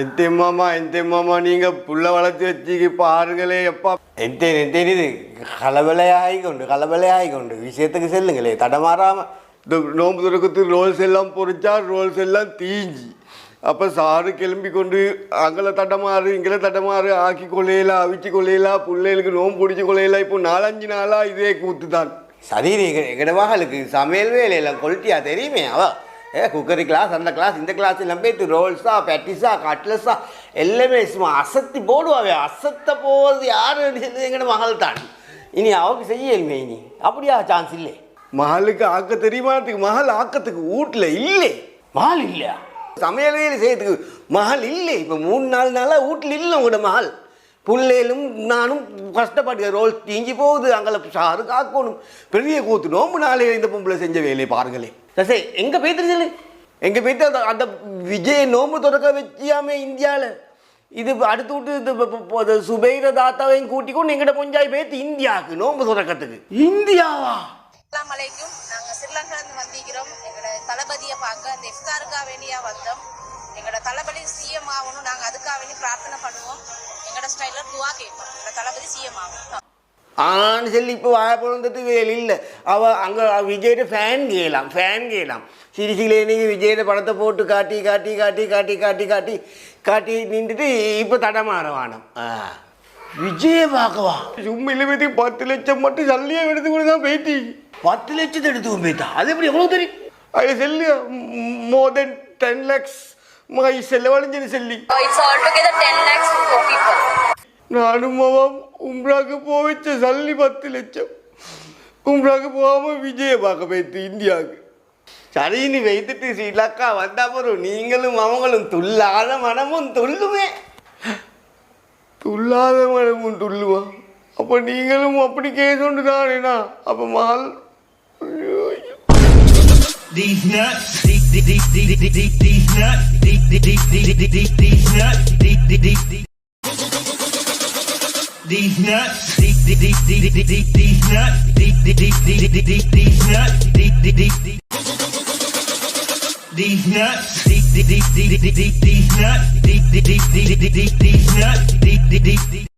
எந்தே மாமா எந்தே மாமா நீங்க புள்ள வளர்த்து வச்சு பாருங்களே எப்பா எந்தே இது கலவலையாகி கொண்டு கலவலையாகி கொண்டு விஷயத்துக்கு செல்லுங்களே தடமாறாம. இந்த நோம்பு துறக்கத்துக்கு ரோல்ஸ் எல்லாம் பொறிச்சா ரோல்ஸ் எல்லாம் தீஞ்சி. அப்போ சாரு கிளம்பி கொண்டு அங்கே தட்டமாறு இங்கே தட்டமாறு ஆக்கி கொள்ளையிலா அவிச்சு கொள்ளையிலா பிள்ளைகளுக்கு நோம்பு பிடிச்சி கொள்ளையிலா. இப்போ நாலஞ்சு நாளாக இதே கூத்து தான் சரி எங்கட மகளுக்கு சமையல் வேலையெல்லாம் கொல்ட்டியா தெரியுமே அவ? ஏ குக்கரி கிளாஸ் அந்த கிளாஸ் இந்த கிளாஸ் எல்லாம் ரோல்ஸா பேட்டிஸா கட்லஸா எல்லாமே சும்மா அசத்தி போடுவாவே அசத்த போவது சொல்லி எங்கட மகள் தான். இனி அவக்கு செய்யலுமே இனி. அப்படியா சான்ஸ் இல்லை. மகளுக்கு ஆக்க தெரியுமாத்துக்கு மகள் ஆக்கத்துக்கு வீட்டில் இல்லை. மகள் இல்லையா? சமையல் வேலை செய்யறதுக்கு மகள் இல்லை. இப்போ மூணு நாலு நாளாக வீட்டில் இல்லை உங்களோட மகள். பிள்ளைகளும் நானும் கஷ்டப்பட்டு ரோல் தீஞ்சி போகுது. அங்கே சாரு காக்கணும். பெரிய கூத்து நோம்பு நாளையில் இந்த பொம்பளை செஞ்ச வேலையை பாருங்களே சரி எங்கே பேத்துருச்சு சொல்லு எங்கே போய்த்து அந்த அந்த விஜய் நோம்பு தொடக்க வச்சியாமே இந்தியாவில் இது அடுத்து விட்டு இது சுபைர தாத்தாவையும் கூட்டிக்கொண்டு எங்கிட்ட கொஞ்சாய் பேத்து இந்தியாவுக்கு நோம்பு தொடக்கத்துக்கு. இந்தியாவா? அஸ்ஸலாமு அலைக்கும் நாங்க ஸ்ரீலங்காந்து வந்திருக்கிறோம். எங்களோட தளபதியை பார்க்க அந்த இஃப்தாருக்காக வேண்டியா வந்தோம். எங்களோட தளபதி சிஎம் ஆகணும். நாங்கள் அதுக்காக வேண்டி பிரார்த்தனை பண்ணுவோம். எங்களோட ஸ்டைல துவா கேட்போம் எங்களோட தளபதி சிஎம் ஆகணும் ஆன்னு சொல்லி இப்போ வாய பிறந்தது வேலை இல்லை. அவ அங்கே விஜயோட ஃபேன் கேலாம் ஃபேன் கேலாம் சிரிசிலேனிக்கு விஜயோட படத்தை போட்டு காட்டி காட்டி காட்டி காட்டி காட்டி காட்டி காட்டி நின்றுட்டு இப்போ தடமாறவானம். ஆ. விஜய பார்க்கவா? உண்மையில பற்றி பத்து லட்சம் மட்டும் சல்லியாக எடுத்து கூட தான் போயிட்டு. பத்து லட்சத்தை எடுத்து போயிட்டா? அது எப்படி எவ்வளோ தெரியும்? அது sell more than ten lakhs my செல்லவழிஞ்சு Selli it's all together 10 lakhs for people. நானும் அவன் உம்ராக்கு போவச்ச சல்லி பத்து லட்சம் உம்ராக்கு போகாம விஜய பார்க்க போயிட்டு இந்தியாவுக்கு சரின்னு வைத்துட்டு ஸ்ரீலங்கா வந்தா போறோம் நீங்களும் அவங்களும் துள்ளாத மனமும் துள்ளுமே துள்ளாத மனமும் துள்ளுவா அப்போ நீங்களும் அப்படி கேசொண்டு தானேனா அப்போ மகள். These nuts, these These nuts, these nuts, these these nuts, these nuts, these nuts, these nuts, these nuts, these nuts, these nuts,